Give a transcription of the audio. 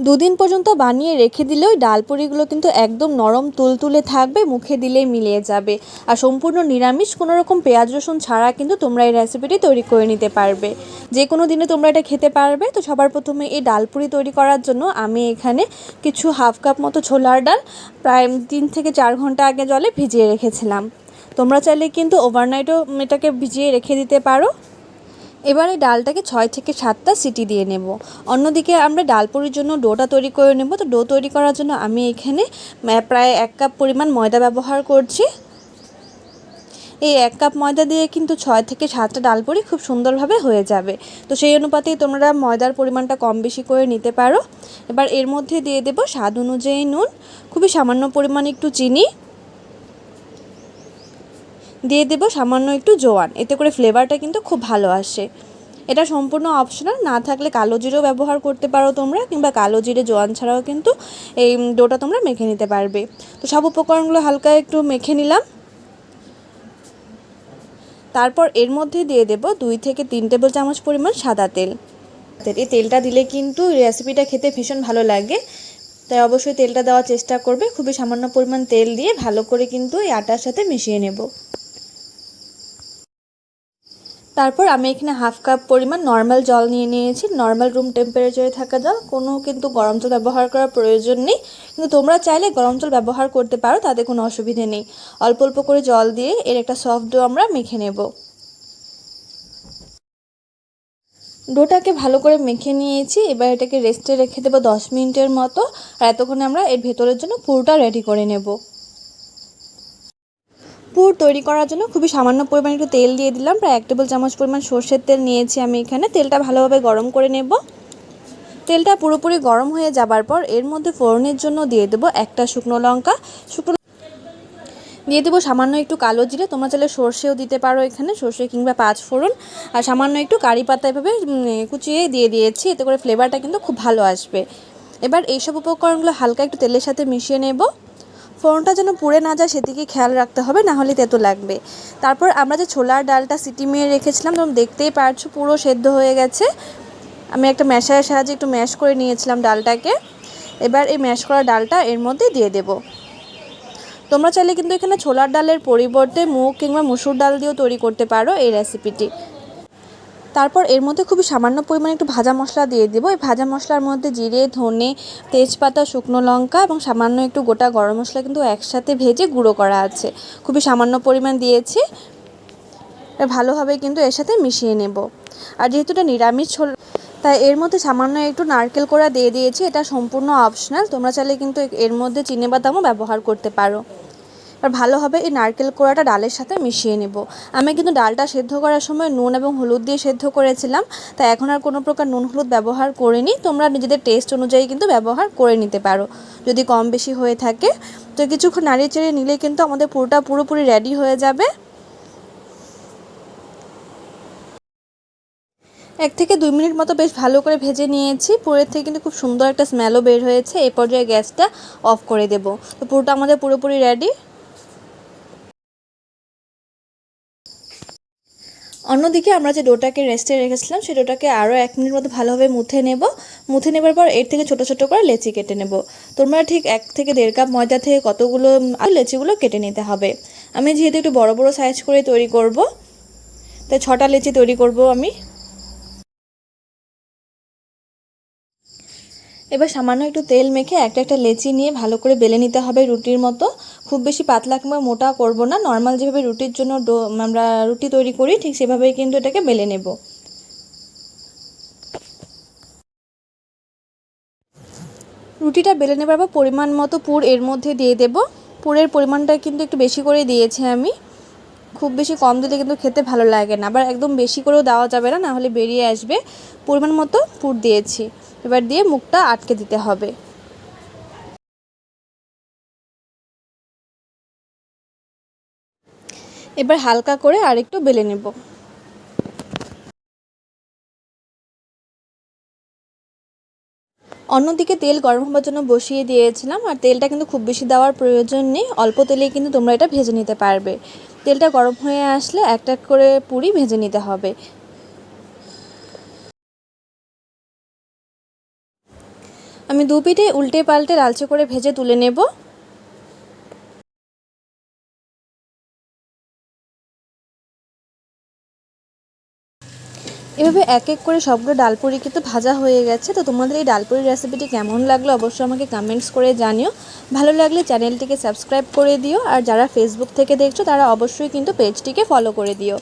দুদিন পর্যন্ত বানিয়ে রেখে দিলেও ডাল পুরিগুলো কিন্তু একদম নরম তুলতুলে থাকবে, মুখে দিলেই মিলিয়ে যাবে। আর সম্পূর্ণ নিরামিষ, কোনো রকম পেঁয়াজ, রসুন ছাড়া কিন্তু তোমরা এই রেসিপিটি তৈরি করে নিতে পারবে। যে কোনো দিনে তোমরা এটা খেতে পারবে। তো সবার প্রথমে এই ডাল পুরি তৈরি করার জন্য আমি এখানে কিছু হাফ কাপ মতো ছোলার ডাল প্রায় তিন থেকে চার ঘণ্টা আগে জলে ভিজিয়ে রেখেছিলাম। তোমরা চাইলে কিন্তু ওভারনাইটও এটাকে ভিজিয়ে রেখে দিতে পারো। এবার ডালটাকে ছয় থেকে সাতটা সিটি দিয়ে নেব। অন্যদিকে আমরা ডাল পুরির জন্য ডোটা তৈরি করে নেব। তো ডো তৈরি করার জন্য আমি এখানে প্রায় এক কাপ পরিমাণ ময়দা ব্যবহার করছি। এই এক কাপ ময়দা দিয়ে কিন্তু ছয় থেকে সাতটা ডাল পুরি খুব সুন্দরভাবে হয়ে যাবে। তো সেই অনুপাতেই তোমরা ময়দার পরিমাণটা কম বেশি করে নিতে পারো। এবার এর মধ্যে দিয়ে দেবো স্বাদ অনুযায়ী নুন, খুবই সামান্য পরিমাণ একটু চিনি দিয়ে দেবো সামান্য একটু জোয়ান। এতে করে ফ্লেভারটা কিন্তু খুব ভালো আসে। এটা সম্পূর্ণ অপশনাল না থাকলে কালো জিরেও ব্যবহার করতে পারো তোমরা, কিংবা কালো জিরে, জোয়ান ছাড়াও কিন্তু এই ডোটা তোমরা মেখে নিতে পারবে। তো সব উপকরণগুলো হালকা একটু মেখে নিলাম। তারপর এর মধ্যে দিয়ে দেব দুই থেকে তিন টেবিল চামচ পরিমাণ সাদা তেল। এই তেলটা দিলে কিন্তু রেসিপিটা খেতে ভীষণ ভালো লাগে। তাই অবশ্যই তেলটা দেওয়ার চেষ্টা করবে। খুবই সামান্য পরিমাণ তেল দিয়ে ভালো করে কিন্তু এই আটার সাথে মিশিয়ে নেব। তারপর আমি এখানে হাফ কাপ পরিমাণ নর্মাল জল নিয়ে নিয়েছি। নর্মাল রুম টেম্পারেচারে থাকা জল। কোনো কিন্তু গরম জল ব্যবহার করার প্রয়োজন নেই। কিন্তু তোমরা চাইলে গরম জল ব্যবহার করতে পারো, তাতে কোনো অসুবিধে নেই। অল্প অল্প করে জল দিয়ে এর একটা সফট ডো আমরা মেখে নেব। ডোটাকে ভালো করে মেখে নিয়েছি। এবার এটাকে রেস্টে রেখে দেবো দশ মিনিটের মতো। আর এতক্ষণে আমরা এর ভেতরের জন্য পুরোটা রেডি করে নেব। পুর তৈরি করার জন্য খুবই সামান্য পরিমাণ একটু তেল দিয়ে দিলাম। প্রায় এক টেবিল চামচ পরিমাণ সর্ষের তেল নিয়েছি আমি এখানে। তেলটা ভালোভাবে গরম করে নেব। তেলটা পুরোপুরি গরম হয়ে যাবার পর এর মধ্যে ফোড়নের জন্য দিয়ে দেবো একটা শুকনো লঙ্কা। শুকনো দিয়ে দেবো সামান্য একটু কালো জিরে। তোমরা চাইলে সর্ষেও দিতে পারো এখানে, সর্ষে কিংবা পাঁচ ফোড়ন। আর সামান্য একটু কারি পাতা এভাবে কুচিয়ে দিয়ে দিয়েছি। এতে করে ফ্লেভারটা কিন্তু খুব ভালো আসবে। এবার এইসব উপকরণগুলো হালকা একটু তেলের সাথে মিশিয়ে নেব। ফোড়নটা যেন পুড়ে না যায় সেদিকে খেয়াল রাখতে হবে, না হলে তেতো লাগবে। তারপর আমরা যে ছোলার ডালটা সিটি মেয়ে রেখেছিলাম, তোমরা দেখতেই পারছ পুরো সেদ্ধ হয়ে গেছে। আমি একটা ম্যাশারের সাহায্যে একটু ম্যাশ করে নিয়েছিলাম ডালটাকে। এবার এই ম্যাশ করা ডালটা এর মধ্যে দিয়ে দেব। তোমরা চাইলে কিন্তু এখানে ছোলার ডালের পরিবর্তে মুগ কিংবা মুসুর ডাল দিয়েও তৈরি করতে পারো এই রেসিপিটি তারপর এর মধ্যে খুবই সামান্য পরিমাণে একটু ভাজা মশলা দিয়ে দেবো। এই ভাজা মশলার মধ্যে জিরে, ধনে, তেজপাতা, শুকনো লঙ্কা এবং সামান্য একটু গোটা গরম মশলা কিন্তু একসাথে ভেজে গুঁড়ো করা আছে। খুবই সামান্য পরিমাণ দিয়েছি। ভালোভাবে কিন্তু এর সাথে মিশিয়ে নেব। আর যেহেতু এটা নিরামিষ ছোল, তাই এর মধ্যে সামান্য একটু নারকেল কোড়া দিয়ে দিয়েছি। এটা সম্পূর্ণ অপশনাল তোমরা চাইলে কিন্তু এর মধ্যে চিনে বাদামও ব্যবহার করতে পারো। এবার ভালোভাবে এই নারকেল কোড়াটা ডালের সাথে মিশিয়ে নেব। আমি কিন্তু ডালটা সেদ্ধ করার সময় নুন এবং হলুদ দিয়ে সেদ্ধ করেছিলাম, তাই এখন আর কোনো প্রকার নুন হলুদ ব্যবহার করিনি। তোমরা নিজেদের টেস্ট অনুযায়ী কিন্তু ব্যবহার করে নিতে পারো, যদি কম বেশি হয়ে থাকে। তো কিছুক্ষণ নাড়িয়ে চেড়ে নিলে কিন্তু আমাদের পুরোটা পুরোপুরি রেডি হয়ে যাবে। এক থেকে দুই মিনিট মতো বেশ ভালো করে ভেজে নিয়েছি। পুরের থেকে কিন্তু খুব সুন্দর একটা স্মেলও বের হয়েছে। এই পর্যায়ে গ্যাসটা অফ করে দেব। তো পুরোটা আমাদের পুরোপুরি রেডি অন্যদিকে আমরা যে ডোটাকে রেস্টে রেখেছিলাম, সেই ডোটাকে আরও এক মিনিট মতো ভালোভাবে মুথে নেব। মুথে নেবার পর এর থেকে ছোটো ছোটো করে লেচি কেটে নেব। তোমরা ঠিক এক থেকে দেড় কাপ ময়দা থেকে কতগুলো লেচিগুলো কেটে নিতে হবে। আমি যেহেতু একটু বড় বড় সাইজ করে তৈরি করব, তাই ছটা লেচি তৈরি করব আমি। এবার সামান্য একটু তেল মেখে একটা একটা লেচি নিয়ে ভালো করে বেলে নিতে হবে রুটির মতো। খুব বেশি পাতলা কিংবা মোটা করব না। নর্মাল যেভাবে রুটির জন্য ডো, আমরা রুটি তৈরি করি, ঠিক সেভাবেই কিন্তু এটাকে বেলে নেব। রুটিটা বেলে নেবার পর পরিমাণ মতো পুর এর মধ্যে দিয়ে দেব। পুরের পরিমাণটা কিন্তু একটু বেশি করে দিয়েছি আমি। খুব বেশি কম দিলে কিন্তু খেতে ভালো লাগে না। আবার একদম বেশি করেও দেওয়া যাবে না নাহলে বেরিয়ে আসবে। পরিমাণ মতো পুর দিয়েছি। এবার দিয়ে মুখটা আটকে দিতে হবে। এবার হালকা করে আরেকটু বেলে নেব। অন্যদিকে তেল গরম হবার জন্য বসিয়ে দিয়েছিলাম, আর তেলটা কিন্তু খুব বেশি দেওয়ার প্রয়োজন নেই। অল্প তেলেই কিন্তু তোমরা এটা ভেজে নিতে পারবে। তেলটা গরম হয়ে আসলে একটা করে পুরি ভেজে নিতে হবে। আমি দু পিঠে উল্টে পাল্টে লালচে করে ভেজে তুলে নেব। এভাবে এক এক করে সবগুলো ডালপুরি কিন্তু ভাজা হয়ে গেছে। তো তোমাদের এই ডালপুরির রেসিপিটি কেমন লাগল অবশ্যই আমাকে কমেন্টস করে জানিও। ভালো লাগলে চ্যানেলটিকে সাবস্ক্রাইব করে দিও। আর যারা ফেসবুক থেকে দেখছ, তারা অবশ্যই কিন্তু পেজটিকে ফলো করে দিও।